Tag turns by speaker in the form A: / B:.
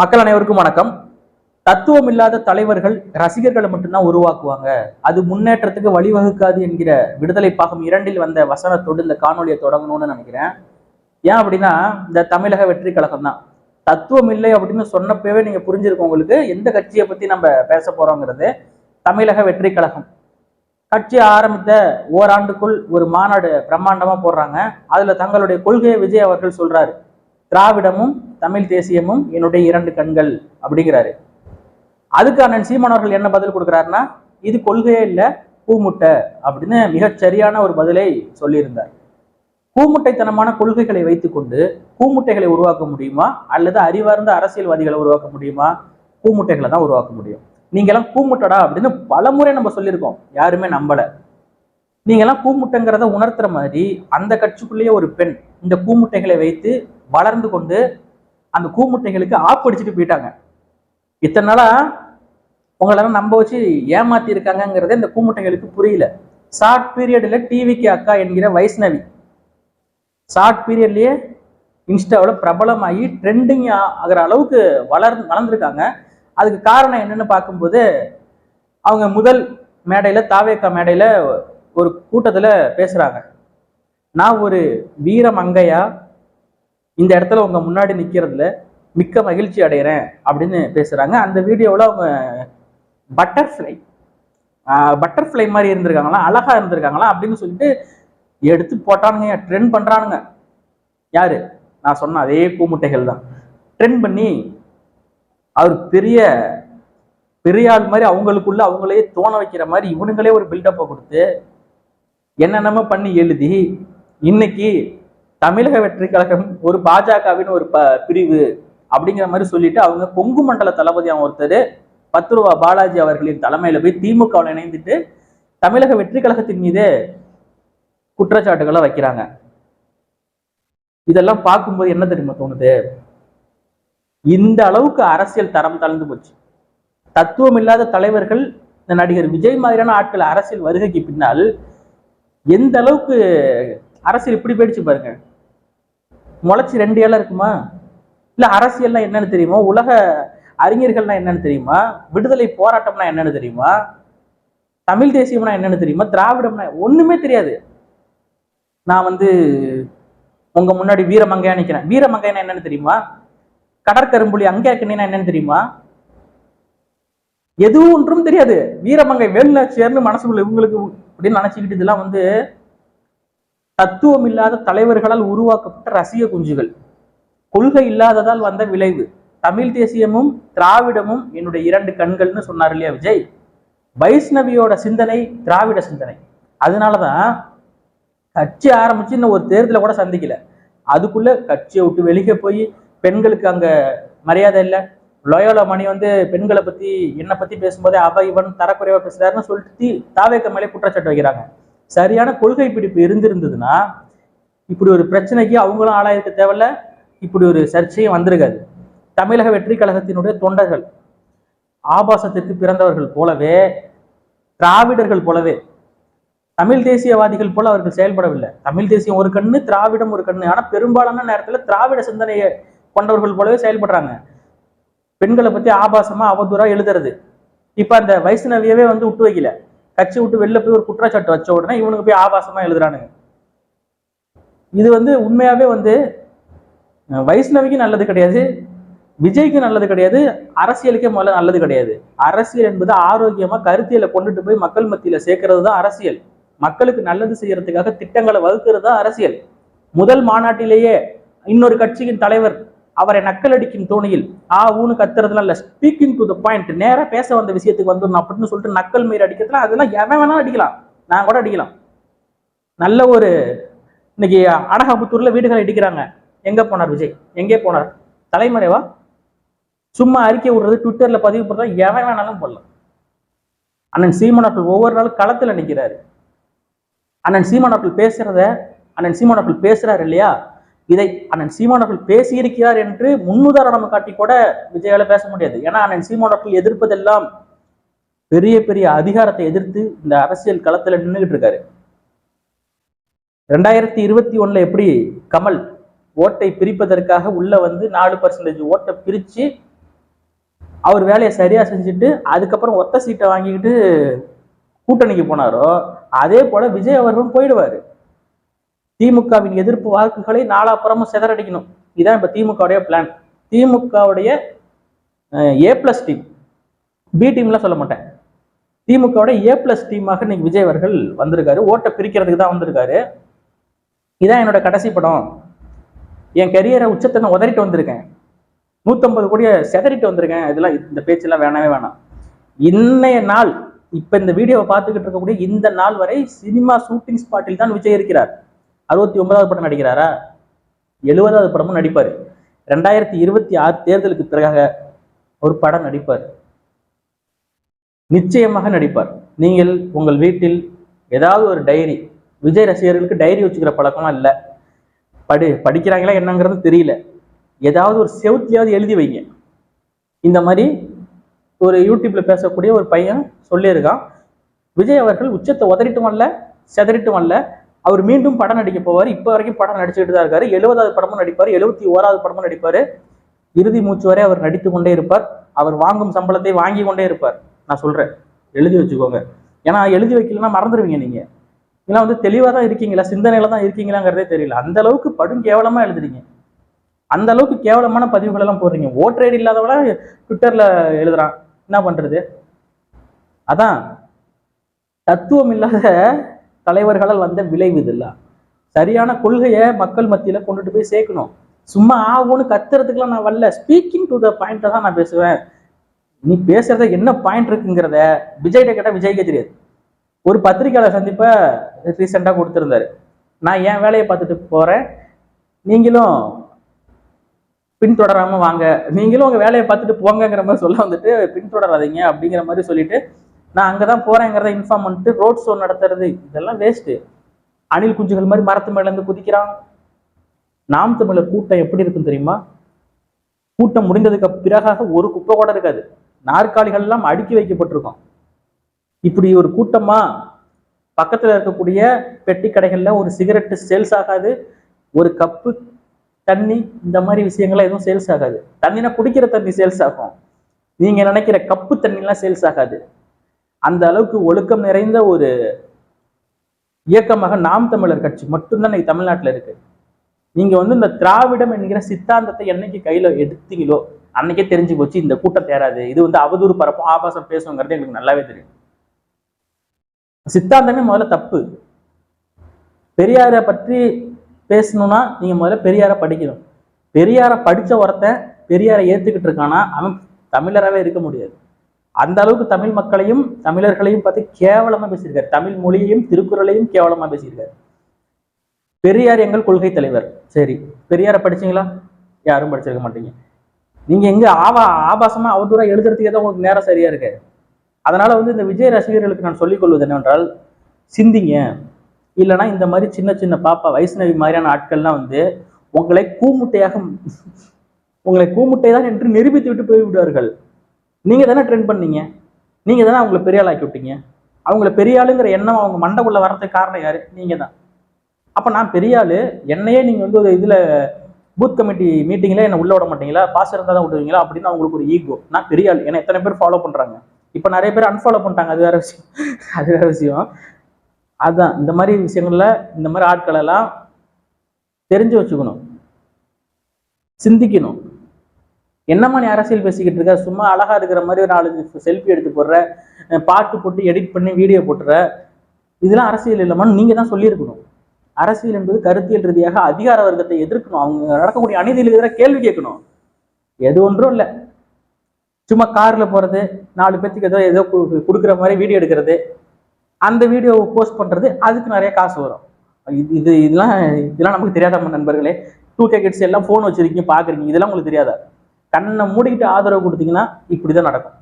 A: மக்கள் அனைவருக்கும் வணக்கம். தத்துவம் இல்லாத தலைவர்கள் ரசிகர்களை மட்டும்தான் உருவாக்குவாங்க. அது முன்னேற்றத்துக்கு வழிவகுக்காது என்கிற விடுதலை பாகம் இரண்டில் வந்த வசனத்தோடு இந்த காணொலியை தொடங்கணும்னு நினைக்கிறேன். ஏன் அப்படின்னா இந்த தமிழக வெற்றி கழகம் தான். தத்துவம் இல்லை அப்படின்னு சொன்னப்பவே நீங்க புரிஞ்சிருக்கோம் உங்களுக்கு எந்த கட்சியை பத்தி நம்ம பேச போறோங்கிறது தமிழக வெற்றி கழகம். கட்சி ஆரம்பித்த ஓராண்டுக்குள் ஒரு மாநாடு பிரம்மாண்டமா போடுறாங்க. அதுல தங்களுடைய கொள்கையை விஜய் அவர்கள் சொல்றாரு. திராவிடமும் தமிழ் தேசியமும் என்னுடைய இரண்டு கண்கள் அப்படிங்கிறாரு. அதுக்கு அண்ணன் சீமான் அவர்கள் என்ன பதில் கொடுக்குறாருன்னா இது கொள்கையே இல்லை பூமுட்டை அப்படின்னு மிகச் சரியான ஒரு பதிலை சொல்லியிருந்தார். பூமுட்டைத்தனமான கொள்கைகளை வைத்துக்கொண்டு பூமுட்டைகளை உருவாக்க முடியுமா? அல்லது அறிவார்ந்த அரசியல்வாதிகளை உருவாக்க முடியுமா? பூமுட்டைகளை தான் உருவாக்க முடியும். நீங்கெல்லாம் பூமுட்டடா அப்படின்னு பலமுறை நம்ம சொல்லியிருக்கோம். யாருமே நம்பல. நீங்கெல்லாம் பூமுட்டைங்கிறத உணர்த்துற மாதிரி அந்த கட்சிக்குள்ளேயே ஒரு பெண் இந்த பூமுட்டைகளை வைத்து வளர்ந்து கொண்டு அந்த கூமுட்டைகளுக்கு ஆப்படிச்சுட்டு போயிட்டாங்க. இத்தனை நாளா உங்களெல்லாம் நம்ப வச்சு ஏமாத்தி இருக்காங்கிறதே இந்த கூமுட்டைகளுக்கு புரியல. ஷார்ட் பீரியடில் டிவிக்கு அக்கா என்கிற வைஷ்ணவி. ஷார்ட் பீரியட்லேயே இன்ஸ்டாவில் பிரபலமாகி ட்ரெண்டிங் ஆகிற அளவுக்கு வளர் வளர்ந்துருக்காங்க. அதுக்கு காரணம் என்னென்னு பார்க்கும்போது அவங்க முதல் மேடையில் தாவேக்கா மேடையில் ஒரு கூட்டத்தில் பேசுகிறாங்க நான் ஒரு வீர மங்கையா இந்த இடத்துல உங்க முன்னாடி நிக்கிறதுல மிக்க மகிழ்ச்சி அடைகிறேன் அப்படின்னு பேசுறாங்க. அந்த வீடியோவில் அவங்க பட்டர்ஃப்ளை பட்டர்ஃப்ளை மாதிரி இருந்திருக்காங்களா? அழகா இருந்திருக்காங்களா? அப்படின்னு சொல்லிட்டு எடுத்து போட்டானுங்க. ட்ரெண்ட் பண்றானுங்க. யாரு? நான் சொன்ன அதே பூமுட்டைகள் தான். ட்ரெண்ட் பண்ணி அவர் பெரிய பெரிய ஆள் மாதிரி அவங்களுக்குள்ள அவங்களே தோண வைக்கிற மாதிரி இவனுங்களே ஒரு பில்டப்பை கொடுத்து என்னென்னமோ பண்ணி எழுதி இன்னைக்கு தமிழக வெற்றி கழகம் ஒரு பாஜகவின் ஒரு ப பிரிவு அப்படிங்கிற மாதிரி சொல்லிட்டு அவங்க கொங்கு மண்டல தளபதி அவன் ஒருத்தர் பத்து ரூபா பாலாஜி அவர்களின் தலைமையில போய் திமுகவில் இணைந்துட்டு தமிழக வெற்றி கழகத்தின் மீது குற்றச்சாட்டுகளை வைக்கிறாங்க. இதெல்லாம் பார்க்கும்போது என்ன தெரியுமா தோணுது? இந்த அளவுக்கு அரசியல் தரம் தளர்ந்து போச்சு. தத்துவம் இல்லாத தலைவர்கள் இந்த நடிகர் விஜய் மாதிரியான ஆட்கள் அரசியல் வருகைக்கு பின்னால் எந்த அளவுக்கு அரசியல் இப்படி போயிடுச்சு பாருங்க. முளைச்சி ரெண்டு ஏழை இருக்குமா? இல்ல அரசியல்னா என்னன்னு தெரியுமா? உலக அறிஞர்கள்னா என்னன்னு தெரியுமா? விடுதலை போராட்டம்னா என்னன்னு தெரியுமா? தமிழ் தேசியம்னா என்னன்னு தெரியுமா? திராவிடம்னா ஒண்ணுமே தெரியாது. நான் வந்து உங்க முன்னாடி வீரமங்கையா நிற்கிறேன் வீரமங்கைனா என்னன்னு தெரியுமா? கடற்கரும்புலி அங்கே கண்ணினா என்னன்னு தெரியுமா? எதுவும் ஒன்றும் தெரியாது. வீரமங்கை வேலுநாச்சியார்னு மனசுக்குள்ள இவங்களுக்கு அப்படின்னு நினைச்சுக்கிட்டு இதெல்லாம் வந்து தத்துவம் இல்லாத தலைவர்களால் உருவாக்கப்பட்ட ரசிக குஞ்சுகள். கொள்கை இல்லாததால் வந்த விளைவு. தமிழ் தேசியமும் திராவிடமும் என்னுடைய இரண்டு கண்கள்னு சொன்னார் இல்லையா விஜய்? வைஷ்ணவியோட சிந்தனை திராவிட சிந்தனை. அதனாலதான் கட்சி ஆரம்பிச்சு இன்னும் ஒரு தேர்தலை கூட சந்திக்கல. அதுக்குள்ள கட்சியை விட்டு வெளியே போய் பெண்களுக்கு அங்க மரியாதை இல்லை. லோயோலா மணி வந்து பெண்களை பத்தி என்னை பத்தி பேசும்போதே அவ இவன் தரக்குறைவா பேசுறாருன்னு சொல்லிட்டு தாவேக்க மேலே குற்றச்சாட்டு வைக்கிறாங்க. சரியான கொள்கை பிடிப்பு இருந்திருந்ததுன்னா இப்படி ஒரு பிரச்சனைக்கு அவங்களும் ஆளாயிருக்க தேவையில்ல. இப்படி ஒரு சர்ச்சையும் வந்திருக்காது. தமிழக வெற்றி கழகத்தினுடைய தொண்டர்கள் ஆபாசத்திற்கு பிறந்தவர்கள் போலவே திராவிடர்கள் போலவே தமிழ் தேசியவாதிகள் போல அவர்கள் செயல்படவில்லை. தமிழ் தேசியம் ஒரு கண்ணு திராவிடம் ஒரு கண்ணு. ஆனால் பெரும்பாலான நேரத்தில் திராவிட சிந்தனையை கொண்டவர்கள் போலவே செயல்படுறாங்க. பெண்களை பற்றி ஆபாசமாக அவதூறாக எழுதுறது. இப்போ அந்த வைஷ்ணவியவே வந்து விட்டு வைக்கல. கட்சி விட்டு வெளில போய் ஒரு குற்றச்சாட்டு வச்ச உடனே இவனுக்கு போய் ஆபாசமா எழுதுறானுங்க. இது வந்து உண்மையாவே வந்து வைஷ்ணவிக்கு நல்லது கிடையாது விஜய்க்கு நல்லது கிடையாது அரசியலுக்கே முதல்ல நல்லது கிடையாது. அரசியல் என்பது ஆரோக்கியமா கருத்தியலை கொண்டுட்டு போய் மக்கள் மத்தியில சேர்க்கறது தான் அரசியல். மக்களுக்கு நல்லது செய்யறதுக்காக திட்டங்களை வகுக்கிறது தான் அரசியல். முதல் மாநாட்டிலேயே இன்னொரு கட்சியின் தலைவர் அவரை நக்கலடிக்கும் தோணியில் ஆ ஊனு கத்துறதுலாம் இல்ல ஸ்பீக்கிங் டு த பாயிண்ட் நேரா பேச வந்த விஷயத்துக்கு வந்துடணும் அப்படின்னு சொல்லிட்டு நக்கல் மீறி அடிக்கிறதுலாம் அதெல்லாம் எவன் வேணாலும் அடிக்கலாம். நான் கூட அடிக்கலாம். நல்ல ஒரு இன்னைக்கு அடகாபுத்தூர்ல வீடுகளை அடிக்கிறாங்க எங்க போனார் விஜய்? எங்கே போனார்? தலைமறைவா? சும்மா அறிக்கை விடுறது ட்விட்டர்ல பதிவு பண்றது எவன் வேணாலும் போடலாம் அண்ணன் சீமான் அவர்கள் ஒவ்வொரு நாளும் களத்துல நிக்கிறாரு அண்ணன் சீமான் அவர்கள் பேசுறத அண்ணன் சீமான் அவர்கள் பேசுறாரு இல்லையா? இதை அண்ணன் சீமான் அவர்கள் பேசியிருக்கிறார் என்று முன்னுதாரணம் காட்டி கூட விஜயால பேச முடியாது. ஏன்னா அண்ணன் சீமான் அவர்கள் எதிர்ப்பதெல்லாம் பெரிய பெரிய அதிகாரத்தை எதிர்த்து இந்த அரசியல் களத்துல நின்றுகிட்டு இருக்காரு. ரெண்டாயிரத்தி இருபத்தி ஒண்ணுல எப்படி கமல் ஓட்டை பிரிப்பதற்காக உள்ள வந்து நாலு பர்சன்டேஜ் ஓட்டை பிரிச்சு அவர் வேலையை சரியா செஞ்சுட்டு அதுக்கப்புறம் ஒத்த சீட்டை வாங்கிக்கிட்டு கூட்டணிக்கு போனாரோ அதே போல விஜய் அவர்களும் போயிடுவாரு. திமுகவின் எதிர்ப்பு வாக்குகளை நாலாப்புறமும் சிதறடிக்கணும். இதுதான் இப்ப திமுகவுடைய பிளான் திமுகவுடைய ஏ பிளஸ் டீம் பி டீம்லாம் சொல்ல மாட்டேன். திமுகவுடைய ஏ பிளஸ் டீமாக இன்னைக்கு விஜய் அவர்கள் வந்திருக்காரு. ஓட்டை பிரிக்கிறதுக்கு தான் வந்திருக்காரு. இதான் என்னோட கடைசி படம். என் கெரியரை உச்சத்தை நான் உதறிட்டு வந்திருக்கேன். நூற்றம்பது கோடியை செதறிட்டு வந்திருக்கேன். இதெல்லாம் இந்த பேச்செல்லாம் வேணவே வேணாம். இன்னைய நாள் இப்போ இந்த வீடியோவை பார்த்துக்கிட்டு இருக்கக்கூடிய இந்த நாள் வரை சினிமா ஷூட்டிங் ஸ்பாட்டில் தான் விஜய் இருக்கிறார். அறுபத்தி ஒன்பதாவது படம் நடிக்கிறாரா? எழுபதாவது படமும் நடிப்பார். ரெண்டாயிரத்தி இருபத்தி ஆறு தேர்தலுக்கு பிறகாக ஒரு படம் நடிப்பார். நிச்சயமாக நடிப்பார். நீங்கள் உங்கள் வீட்டில் ஏதாவது ஒரு டைரி விஜய் ரசிகர்களுக்கு டைரி வச்சுக்கிற பழக்கமா இல்லை. படி படிக்கிறாங்களா என்னங்கிறது தெரியல. ஏதாவது ஒரு செவத்தியாவது எழுதி வைங்க. இந்த மாதிரி ஒரு யூடியூப்ல பேசக்கூடிய ஒரு பையன் சொல்லியிருக்கான். விஜய் அவர்கள் உச்சத்தை உதறிட்டும் வரல செதறிட்டும் வரல அவர் மீண்டும் படம் நடிக்க போவார். இப்போ வரைக்கும் படம் நடிச்சுக்கிட்டு தான் இருக்காரு. எழுபதாவது படமும் நடிப்பார். எழுபத்தி ஓராவது படமும் நடிப்பார். இறுதி மூச்சு வரை அவர் நடித்து கொண்டே இருப்பார். அவர் வாங்கும் சம்பளத்தை வாங்கி கொண்டே இருப்பார். நான் சொல்றேன். எழுதி வச்சுக்கோங்க. ஏன்னா எழுதி வைக்கலன்னா மறந்துடுவீங்க நீங்க. ஏன்னா வந்து தெளிவாக தான் இருக்கீங்களா? சிந்தனையில தான் இருக்கீங்களாங்கிறதே தெரியல. அந்த அளவுக்கு படும் கேவலமா எழுதுறீங்க. அந்த அளவுக்கு கேவலமான பதிவுகள் எல்லாம் போடுறீங்க. ஓட்டர் ஐடி இல்லாதவள ட்விட்டர்ல எழுதுறான். என்ன பண்றது? அதான் தத்துவம் இல்லாத தலைவர்களால் வந்த விளைவு இதெல்லாம் சரியான கொள்கையை மக்கள் மத்தியில் கொண்டுட்டு போய் சேர்க்கணும். சும்மா ஆகும்னு கத்துறதுக்குலாம் நான் வரல. ஸ்பீக்கிங் டு த பாயிண்ட்டை தான் நான் பேசுவேன். நீ பேசுறத என்ன பாயிண்ட் இருக்குங்கிறத விஜய்கிட்ட கேட்டால் விஜய்க்கே தெரியாது. ஒரு பத்திரிகையாளர் சந்திப்பை ரீசெண்டாக கொடுத்துருந்தாரு. நான் என் வேலையை பார்த்துட்டு போறேன். நீங்களும் பின்தொடராமல் வாங்க. நீங்களும் உங்கள் வேலையை பார்த்துட்டு போங்கங்கிற மாதிரி சொல்ல வந்துட்டு பின்தொடராதீங்க அப்படிங்கிற மாதிரி சொல்லிட்டு நான் அங்கதான் போறேங்கிறத இன்ஃபார்ம் பண்ணிட்டு ரோட் ஷோ நடத்துறது இதெல்லாம் வேஸ்ட் அணில் குஞ்சுகள் மாதிரி மரத்து மேல இருந்து குதிக்கிறான். நாம் தமிழர் கூட்டம் எப்படி இருக்கும் தெரியுமா? கூட்டம் முடிந்ததுக்கு பிறகாக ஒரு குப்பை கூட இருக்காது. நாற்காலிகள் எல்லாம் அடுக்கி வைக்கப்பட்டிருக்கும். இப்படி ஒரு கூட்டமா பக்கத்துல இருக்கக்கூடிய பெட்டி கடைகள்ல ஒரு சிகரெட்டு சேல்ஸ் ஆகாது. ஒரு கப்பு தண்ணி இந்த மாதிரி விஷயங்கள்லாம் எதுவும் சேல்ஸ் ஆகாது. தண்ணினா குடிக்கிற தண்ணி சேல்ஸ் ஆகும். நீங்க நினைக்கிற கப்பு தண்ணிலாம் சேல்ஸ் ஆகாது. அந்த அளவுக்கு ஒழுக்கம் நிறைந்த ஒரு இயக்கமாக நாம் தமிழர் கட்சி மட்டும்தான் இன்னைக்கு தமிழ்நாட்டுல இருக்கு. நீங்க வந்து இந்த திராவிடம் என்கிற சித்தாந்தத்தை என்னைக்கு கையில எடுத்தீங்களோ அன்னைக்கே தெரிஞ்சு போச்சு இந்த கூட்டம் தேராது. இது வந்து அவதூறு பரப்பும் ஆபாசம் பேசுங்கிறது எங்களுக்கு நல்லாவே தெரியும். சித்தாந்தமே முதல்ல தப்பு. பெரியாரை பற்றி பேசணும்னா நீங்க முதல்ல பெரியாரை படிக்கணும். பெரியாரை படிச்ச ஒருத்தன் பெரியாரை ஏத்துக்கிட்டு இருக்கானா அவன் தமிழராகவே இருக்க முடியாது. அந்த அளவுக்கு தமிழ் மக்களையும் தமிழர்களையும் பார்த்து கேவலமா பேசியிருக்காரு. தமிழ் மொழியையும் திருக்குறளையும் கேவலமா பேசியிருக்காரு. பெரியார் எங்கள் கொள்கை தலைவர். சரி பெரியாரை படிச்சீங்களா? யாரும் படிச்சிருக்க மாட்டீங்க. நீங்க எங்க ஆவா ஆபாசமா அவதூறா எழுதுறதுக்கே தான் உங்களுக்கு நேரம் சரியா இருக்கு. அதனால வந்து இந்த விஜய் ரசிகர்களுக்கு நான் சொல்லிக் கொள்வது என்னவென்றால் சிந்திங்க. இல்லைன்னா இந்த மாதிரி சின்ன சின்ன பாப்பா வைஷ்ணவி மாதிரியான ஆட்கள்லாம் வந்து உங்களை கூமுட்டையாக உங்களை கூமுட்டை தான் என்று நிரூபித்து விட்டு போய் நீங்கள் தானே ட்ரெண்ட் பண்ணீங்க? நீங்கள் தானே அவங்கள பெரிய ஆளாக்கி ஆக்கி விட்டீங்க? அவங்கள பெரிய ஆளுங்கிற எண்ணம் அவங்க மண்டைக்குள்ளே வர்றதுக்கு காரணம் யார்? நீங்கள் தான். அப்போ நான் பெரிய ஆள் என்னையே நீங்கள் வந்து ஒரு இதில் பூத் கமிட்டி மீட்டிங்கில் என்ன உள்ள விட மாட்டீங்களா? பாஸ் இருந்தால் தான் விடுவீங்களா? அப்படின்னு அவங்களுக்கு ஒரு ஈகோ நான் பெரிய ஆள். ஏன்னா எத்தனை பேர் ஃபாலோ பண்ணுறாங்க இப்போ நிறைய பேர் அன்ஃபாலோ பண்ணிட்டாங்க. அது வேற விஷயம். அது வேற விஷயம். அதுதான் இந்த மாதிரி விஷயங்களில் இந்த மாதிரி ஆட்களெல்லாம் தெரிஞ்சு வச்சுக்கணும். சிந்திக்கணும். என்னம்மா நீ அரசியல் பேசிக்கிட்டு இருக்க? சும்மா அழகா இருக்கிற மாதிரி ஒரு நாலஞ்சு செல்ஃபி எடுத்து போடுற பாட்டு போட்டு எடிட் பண்ணி வீடியோ போட்டுற. இதெல்லாம் அரசியல் இல்லைமான்னு நீங்க தான் சொல்லியிருக்கணும். அரசியல் என்பது கருத்தியல் ரீதியாக அதிகார வர்க்கத்தை எதிர்க்கணும். அவங்க நடக்கக்கூடிய அநீதியில் எதிராக கேள்வி கேட்கணும். எது ஒன்றும் இல்லை. சும்மா கார்ல போறது நாலு பேத்துக்கு ஏதோ ஏதோ கொடுக்குற மாதிரி வீடியோ எடுக்கிறது. அந்த வீடியோவை போஸ்ட் பண்றது அதுக்கு நிறைய காசு வரும். இது இது இதெல்லாம் இதெல்லாம் நமக்கு தெரியாதாம்மா நண்பர்களே. டூ கே கிட்ஸ் எல்லாம் ஃபோன் வச்சிருக்கீங்க பாக்குறீங்க. இதெல்லாம் உங்களுக்கு தெரியாதா? கண்ணை மூடிக்கிட்டு ஆதரவு கொடுத்தீங்கன்னா இப்படிதான் நடக்கும்.